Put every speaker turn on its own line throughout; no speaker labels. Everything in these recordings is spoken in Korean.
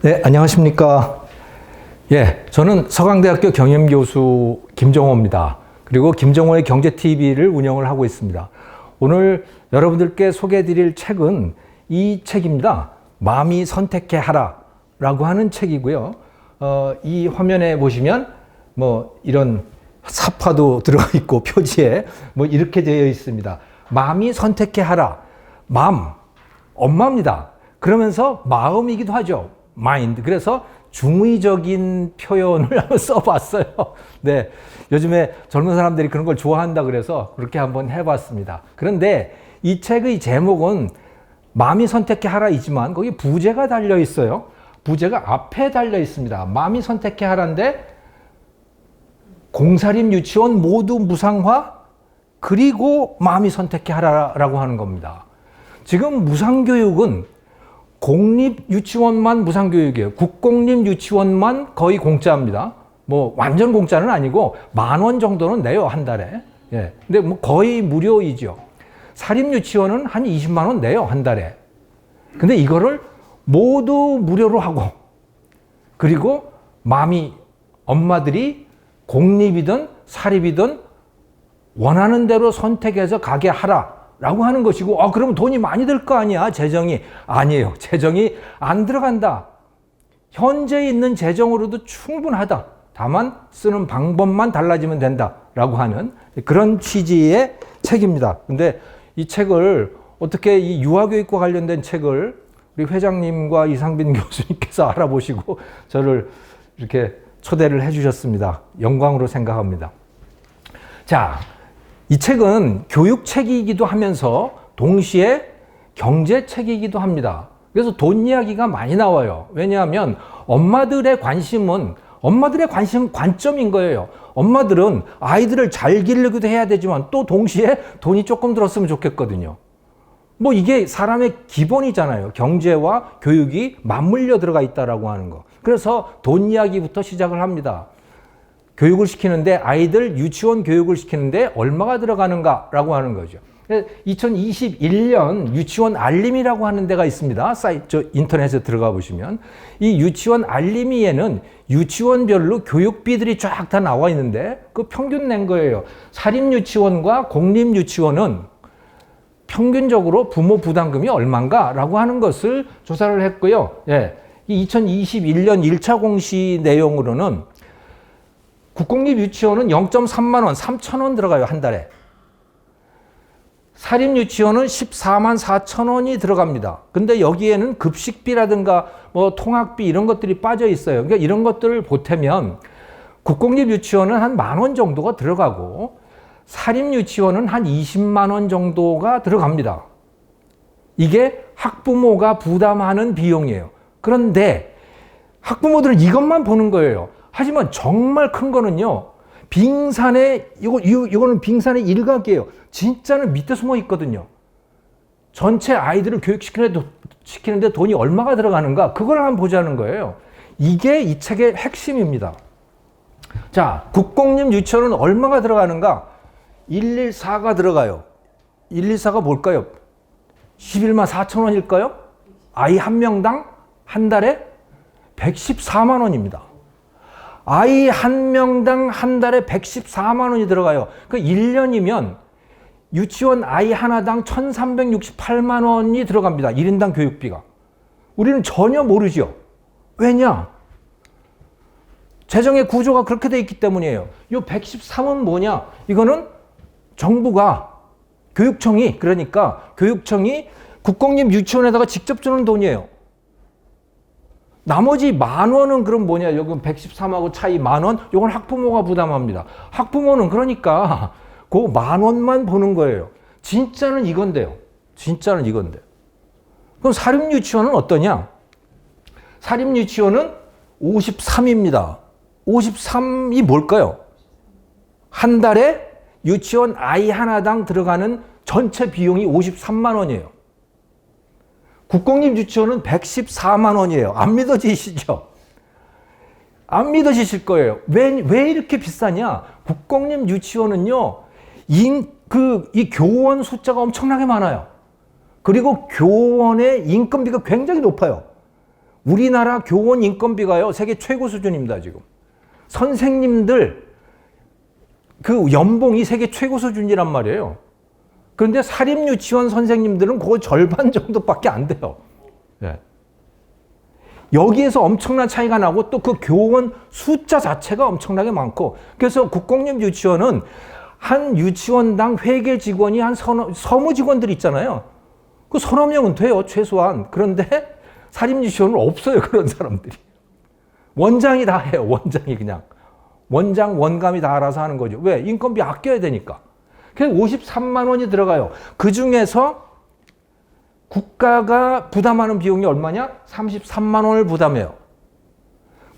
네, 안녕하십니까. 예, 저는 서강대학교 경영교수 김정호입니다. 그리고 김정호의 경제TV를 운영을 하고 있습니다. 오늘 여러분들께 소개해 드릴 책은 이 책입니다. 마음이 선택해 하라 라고 하는 책이고요. 어, 이 화면에 보시면 뭐 이런 사파도 들어가 있고 표지에 뭐 이렇게 되어 있습니다. 마음이 선택해 하라. 마음, 엄마입니다. 그러면서 마음이기도 하죠. 마인드. 그래서 중의적인 표현을 한번 써봤어요. 네. 요즘에 젊은 사람들이 그런 걸 좋아한다 그래서 그렇게 한번 해봤습니다. 그런데 이 책의 제목은 마음이 선택해 하라이지만 거기 부제가 달려 있어요. 부제가 앞에 달려 있습니다. 마음이 선택해 하라인데 공사림 유치원 모두 무상화 그리고 마음이 선택해 하라라고 하는 겁니다. 지금 무상교육은 공립 유치원만 무상교육이에요. 국공립 유치원만 거의 공짜입니다. 뭐 완전 공짜는 아니고 만 원 정도는 내요 한 달에. 예. 근데 뭐 거의 무료이죠. 사립 유치원은 한 20만 원 내요 한 달에. 근데 이거를 모두 무료로 하고 그리고 마음이 엄마들이 공립이든 사립이든 원하는 대로 선택해서 가게 하라. 라고 하는 것이고, 아, 그러면 돈이 많이 들 거 아니야, 재정이. 아니에요. 재정이 안 들어간다. 현재 있는 재정으로도 충분하다. 다만 쓰는 방법만 달라지면 된다. 라고 하는 그런 취지의 책입니다. 근데 이 책을 어떻게 이 유아교육과 관련된 책을 우리 회장님과 이상빈 교수님께서 알아보시고 저를 이렇게 초대를 해주셨습니다. 영광으로 생각합니다. 자, 이 책은 교육책이기도 하면서 동시에 경제책이기도 합니다. 그래서 돈 이야기가 많이 나와요. 왜냐하면 엄마들의 관심은 엄마들의 관심 관점인 거예요. 엄마들은 아이들을 잘 기르기도 해야 되지만 또 동시에 돈이 조금 들었으면 좋겠거든요. 뭐 이게 사람의 기본이잖아요. 경제와 교육이 맞물려 들어가 있다라고 하는 거. 그래서 돈 이야기부터 시작을 합니다. 교육을 시키는데 아이들 유치원 교육을 시키는데 얼마가 들어가는가라고 하는 거죠. 2021년 유치원 알림이라고 하는 데가 있습니다. 사이트 인터넷에 들어가 보시면 이 유치원 알림이에는 유치원별로 교육비들이 쫙 다 나와 있는데 그 평균 낸 거예요. 사립 유치원과 공립 유치원은 평균적으로 부모 부담금이 얼마인가라고 하는 것을 조사를 했고요. 예. 이 2021년 1차 공시 내용으로는 국공립 유치원은 0.3만 원, 3천 원 들어가요, 한 달에. 사립 유치원은 14만 4천 원이 들어갑니다. 근데 여기에는 급식비라든가 뭐 통학비 이런 것들이 빠져 있어요. 그러니까 이런 것들을 보태면 국공립 유치원은 한 만 원 정도가 들어가고 사립 유치원은 한 20만 원 정도가 들어갑니다. 이게 학부모가 부담하는 비용이에요. 그런데 학부모들은 이것만 보는 거예요. 하지만 정말 큰 거는요. 빙산의 이거 이거는 빙산의 일각이에요. 진짜는 밑에 숨어 있거든요. 전체 아이들을 교육시키는데 시키는데 돈이 얼마가 들어가는가 그걸 한번 보자는 거예요. 이게 이 책의 핵심입니다. 자, 국공립 유치원은 얼마가 들어가는가? 114가 들어가요. 114가 뭘까요? 11만 4천 원일까요? 아이 한 명당 한 달에 114만 원입니다. 아이 한 명당 한 달에 114만 원이 들어가요. 그 1년이면 유치원 아이 하나당 1368만 원이 들어갑니다. 1인당 교육비가. 우리는 전혀 모르죠. 왜냐? 재정의 구조가 그렇게 돼 있기 때문이에요. 이 113은 뭐냐? 이거는 정부가 교육청이 그러니까 교육청이 국공립 유치원에다가 직접 주는 돈이에요. 나머지 만 원은 그럼 뭐냐? 여기 113하고 차이 만 원? 이건 학부모가 부담합니다. 학부모는 그러니까 그 만 원만 보는 거예요. 진짜는 이건데요. 진짜는 이건데. 그럼 사립 유치원은 어떠냐? 사립 유치원은 53입니다. 53이 뭘까요? 한 달에 유치원 아이 하나당 들어가는 전체 비용이 53만 원이에요. 국공립 유치원은 114만 원이에요. 안 믿어지시죠? 안 믿어지실 거예요. 왜, 왜 이렇게 비싸냐? 국공립 유치원은요, 인, 그, 이 교원 숫자가 엄청나게 많아요. 그리고 교원의 인건비가 굉장히 높아요. 우리나라 교원 인건비가요, 세계 최고 수준입니다, 지금. 선생님들, 그 연봉이 세계 최고 수준이란 말이에요. 그런데 사립 유치원 선생님들은 그거 절반 정도밖에 안 돼요. 예. 여기에서 엄청난 차이가 나고 또 그 교원 숫자 자체가 엄청나게 많고 그래서 국공립 유치원은 한 유치원당 회계 직원이 한 서너, 서무 직원들 있잖아요. 그 서너 명은 돼요, 최소한. 그런데 사립 유치원은 없어요, 그런 사람들이. 원장이 다 해요, 원장이 그냥. 원장, 원감이 다 알아서 하는 거죠. 왜? 인건비 아껴야 되니까. 그래서 53만 원이 들어가요. 그 중에서 국가가 부담하는 비용이 얼마냐? 33만 원을 부담해요.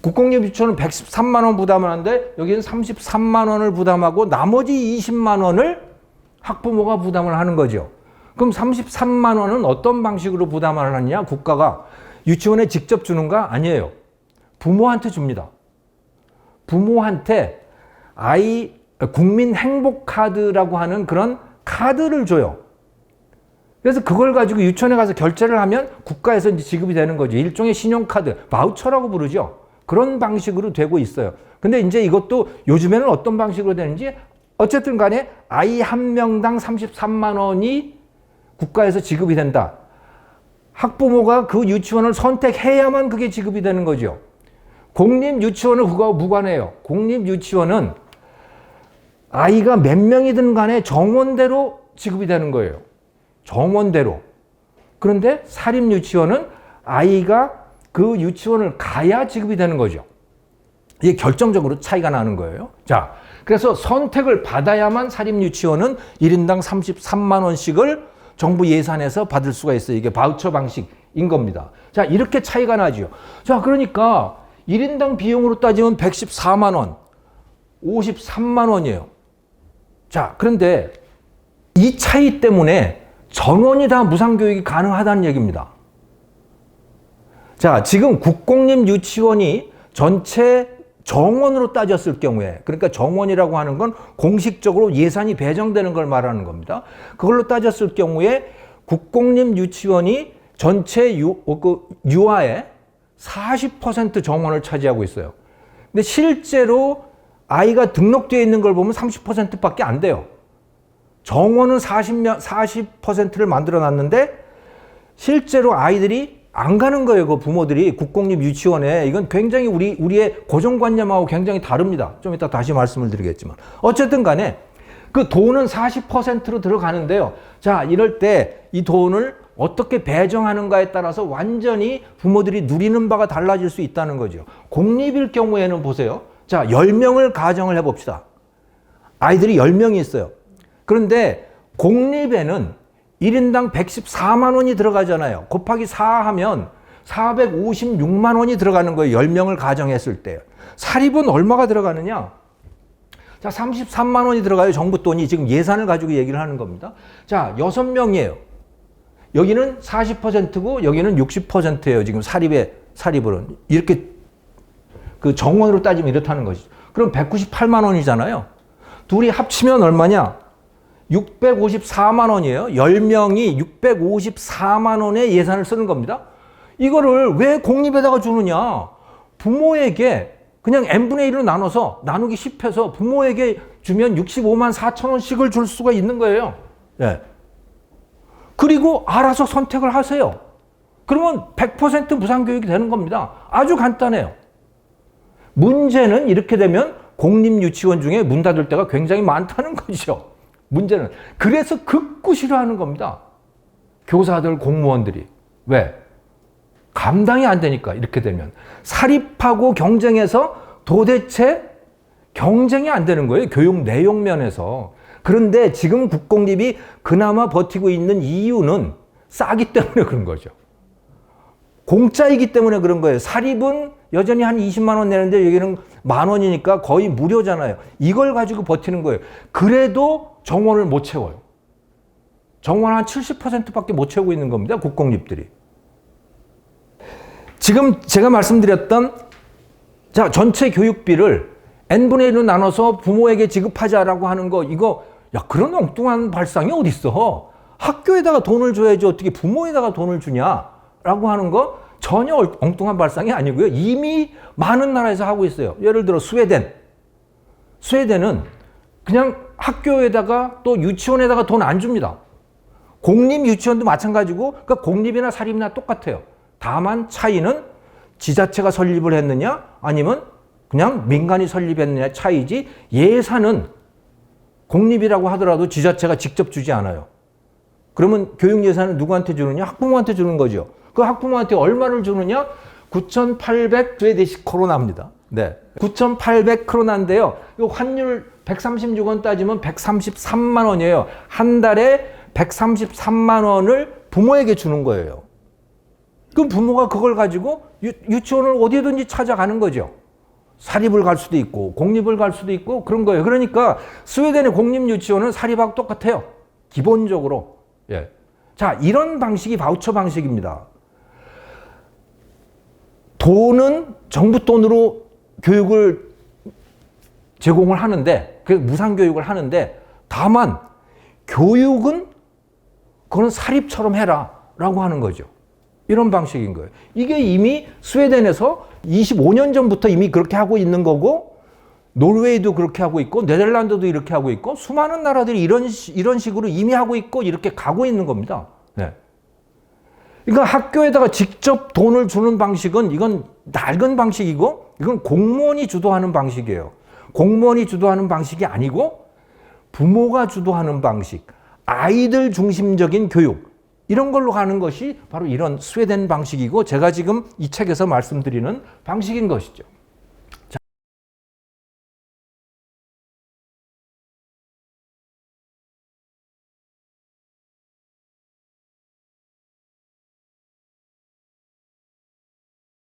국공립 유치원은 113만 원 부담하는데 여기는 33만 원을 부담하고 나머지 20만 원을 학부모가 부담을 하는 거죠. 그럼 33만 원은 어떤 방식으로 부담을 하느냐? 국가가 유치원에 직접 주는가? 아니에요. 부모한테 줍니다. 부모한테 아이 국민 행복 카드라고 하는 그런 카드를 줘요. 그래서 그걸 가지고 유치원에 가서 결제를 하면 국가에서 이제 지급이 되는 거죠. 일종의 신용카드, 바우처라고 부르죠. 그런 방식으로 되고 있어요. 근데 이제 이것도 요즘에는 어떤 방식으로 되는지 어쨌든 간에 아이 한 명당 33만 원이 국가에서 지급이 된다. 학부모가 그 유치원을 선택해야만 그게 지급이 되는 거죠. 공립 유치원은 그거와 무관해요. 공립 유치원은 아이가 몇 명이든 간에 정원대로 지급이 되는 거예요. 정원대로. 그런데 사립 유치원은 아이가 그 유치원을 가야 지급이 되는 거죠. 이게 결정적으로 차이가 나는 거예요. 자, 그래서 선택을 받아야만 사립 유치원은 1인당 33만 원씩을 정부 예산에서 받을 수가 있어요. 이게 바우처 방식인 겁니다. 자, 이렇게 차이가 나죠. 자, 그러니까 1인당 비용으로 따지면 114만 원, 53만 원이에요. 자, 그런데 이 차이 때문에 전원이 다 무상교육이 가능하다는 얘기입니다. 자, 지금 국공립 유치원이 전체 정원으로 따졌을 경우에, 그러니까 정원이라고 하는 건 공식적으로 예산이 배정되는 걸 말하는 겁니다. 그걸로 따졌을 경우에 국공립 유치원이 전체 유, 어, 그 유아의 40% 정원을 차지하고 있어요. 근데 실제로 아이가 등록되어 있는 걸 보면 30%밖에 안 돼요. 정원은 40명, 40%를 만들어 놨는데 실제로 아이들이 안 가는 거예요. 그 부모들이 국공립 유치원에 이건 굉장히 우리 우리의 고정관념하고 굉장히 다릅니다. 좀 이따 다시 말씀을 드리겠지만 어쨌든 간에 그 돈은 40%로 들어가는데요. 자, 이럴 때 이 돈을 어떻게 배정하는가에 따라서 완전히 부모들이 누리는 바가 달라질 수 있다는 거죠. 공립일 경우에는 보세요. 자, 10명을 가정을 해 봅시다. 아이들이 10명이 있어요. 그런데 공립에는 1인당 114만 원이 들어가잖아요. 곱하기 4 하면 456만 원이 들어가는 거예요. 10명을 가정했을 때. 사립은 얼마가 들어가느냐? 자, 33만 원이 들어가요. 정부 돈이 지금 예산을 가지고 얘기를 하는 겁니다. 자, 6명이에요. 여기는 40%고 여기는 60%예요. 지금 사립의 사립으로는. 이렇게 그 정원으로 따지면 이렇다는 것이죠. 그럼 198만 원이잖아요. 둘이 합치면 얼마냐? 654만 원이에요. 10명이 654만 원의 예산을 쓰는 겁니다. 이거를 왜 공립에다가 주느냐? 부모에게 그냥 n분의 1로 나눠서 나누기 10해서 부모에게 주면 65만 4천 원씩을 줄 수가 있는 거예요. 예. 그리고 알아서 선택을 하세요. 그러면 100% 무상교육이 되는 겁니다. 아주 간단해요. 문제는 이렇게 되면 공립유치원 중에 문 닫을 때가 굉장히 많다는 거죠. 문제는. 그래서 극구 싫어하는 겁니다. 교사들, 공무원들이. 왜? 감당이 안 되니까, 이렇게 되면. 사립하고 경쟁해서 도대체 경쟁이 안 되는 거예요. 교육 내용 면에서. 그런데 지금 국공립이 그나마 버티고 있는 이유는 싸기 때문에 그런 거죠. 공짜이기 때문에 그런 거예요. 사립은 여전히 한 20만 원 내는데 여기는 만 원이니까 거의 무료잖아요. 이걸 가지고 버티는 거예요. 그래도 정원을 못 채워요. 정원 한 70%밖에 못 채우고 있는 겁니다. 국공립들이. 지금 제가 말씀드렸던 자, 전체 교육비를 n분의 1로 나눠서 부모에게 지급하자라고 하는 거 이거 야, 그런 엉뚱한 발상이 어디 있어? 학교에다가 돈을 줘야지 어떻게 부모에다가 돈을 주냐라고 하는 거 전혀 엉- 엉뚱한 발상이 아니고요. 이미 많은 나라에서 하고 있어요. 예를 들어 스웨덴. 스웨덴은 그냥 학교에다가 또 유치원에다가 돈 안 줍니다. 공립 유치원도 마찬가지고 그러니까 공립이나 사립이나 똑같아요. 다만 차이는 지자체가 설립을 했느냐 아니면 그냥 민간이 설립했느냐 차이지 예산은 공립이라고 하더라도 지자체가 직접 주지 않아요. 그러면 교육 예산은 누구한테 주느냐? 학부모한테 주는 거죠. 그 학부모한테 얼마를 주느냐? 9,800 스웨디시 코로나입니다. 네. 9,800 크로나인데요. 이 환율 136원 따지면 133만 원이에요. 한 달에 133만 원을 부모에게 주는 거예요. 그럼 부모가 그걸 가지고 유, 유치원을 어디든지 찾아가는 거죠. 사립을 갈 수도 있고 공립을 갈 수도 있고 그런 거예요. 그러니까 스웨덴의 공립 유치원은 사립하고 똑같아요. 기본적으로. 예. 자, 이런 방식이 바우처 방식입니다. 돈은 정부 돈으로 교육을 제공을 하는데, 그 무상 교육을 하는데, 다만 교육은 그건 사립처럼 해라 라고 하는 거죠. 이런 방식인 거예요. 이게 이미 스웨덴에서 25년 전부터 이미 그렇게 하고 있는 거고, 노르웨이도 그렇게 하고 있고, 네덜란드도 이렇게 하고 있고, 수많은 나라들이 이런, 시- 이런 식으로 이미 하고 있고, 이렇게 가고 있는 겁니다. 네. 그러니까 학교에다가 직접 돈을 주는 방식은 이건 낡은 방식이고, 이건 공무원이 주도하는 방식이에요. 공무원이 주도하는 방식이 아니고, 부모가 주도하는 방식, 아이들 중심적인 교육, 이런 걸로 가는 것이 바로 이런 스웨덴 방식이고, 제가 지금 이 책에서 말씀드리는 방식인 것이죠.